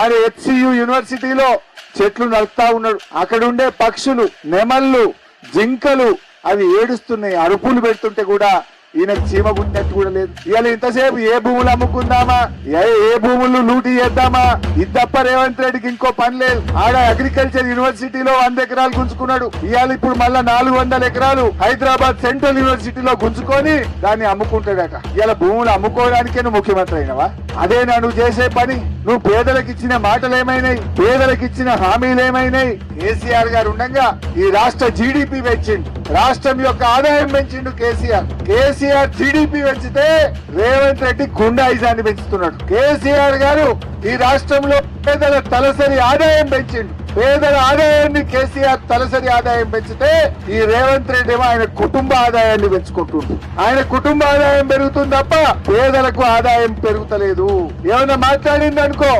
ఆయన హెచ్సియు యూనివర్సిటీలో చెట్లు నడుపుతా ఉన్నాడు. అక్కడ ఉండే పక్షులు నెమళ్ళు జింకలు అవి ఏడుస్తున్నాయి. అరుపులు పెడుతుంటే కూడా ఈయన చీమ గుట్టినట్టు కూడా లేదు. ఇవాళ ఇంతసేపు ఏ భూములు అమ్ముకుందామా? ఏ ఏ భూములు లూటీ చేద్దామా? ఇది తప్ప రేవంత్ రెడ్డికి ఇంకో పని లేదు. ఆడ అగ్రికల్చర్ యూనివర్సిటీలో వంద ఎకరాలు గుంజుకున్నాడు. ఇవాళ ఇప్పుడు మళ్ళా నాలుగు వందల ఎకరాలు హైదరాబాద్ సెంట్రల్ యూనివర్సిటీలో గుంజుకొని దాన్ని అమ్ముకుంటాడట. ఇవాళ భూములు అమ్ముకోవడానికే ముఖ్యమంత్రి అయినవా? అదేనా నువ్వు చేసే పని. నువ్వు పేదలకు ఇచ్చిన మాటలు ఏమైనాయి పేదలకు ఇచ్చిన హామీలు ఏమైనాయి కేసీఆర్ గారు ఉండగా ఈ రాష్ట్ర జీడిపి పెంచిండు. రాష్ట్రం యొక్క ఆదాయం పెంచిండు కేసీఆర్. కేసీఆర్ జీడిపి పెంచితే రేవంత్ రెడ్డి గుండాయిజాన్ని పెంచుతున్నాడు. కేసీఆర్ గారు ఈ రాష్ట్రంలో పేదల తలసరి ఆదాయం పెంచిండు. పేదల ఆదాయాన్ని కేసీఆర్ తలసరి ఆదాయం పెంచితే ఈ రేవంత్ రెడ్డి ఆయన కుటుంబ ఆదాయాన్ని పెంచుకుంటుండు. ఆయన కుటుంబ ఆదాయం పెరుగుతుంది తప్ప పేదలకు ఆదాయం పెరుగుతలేదు. ఏమైనా మాట్లాడింది అనుకో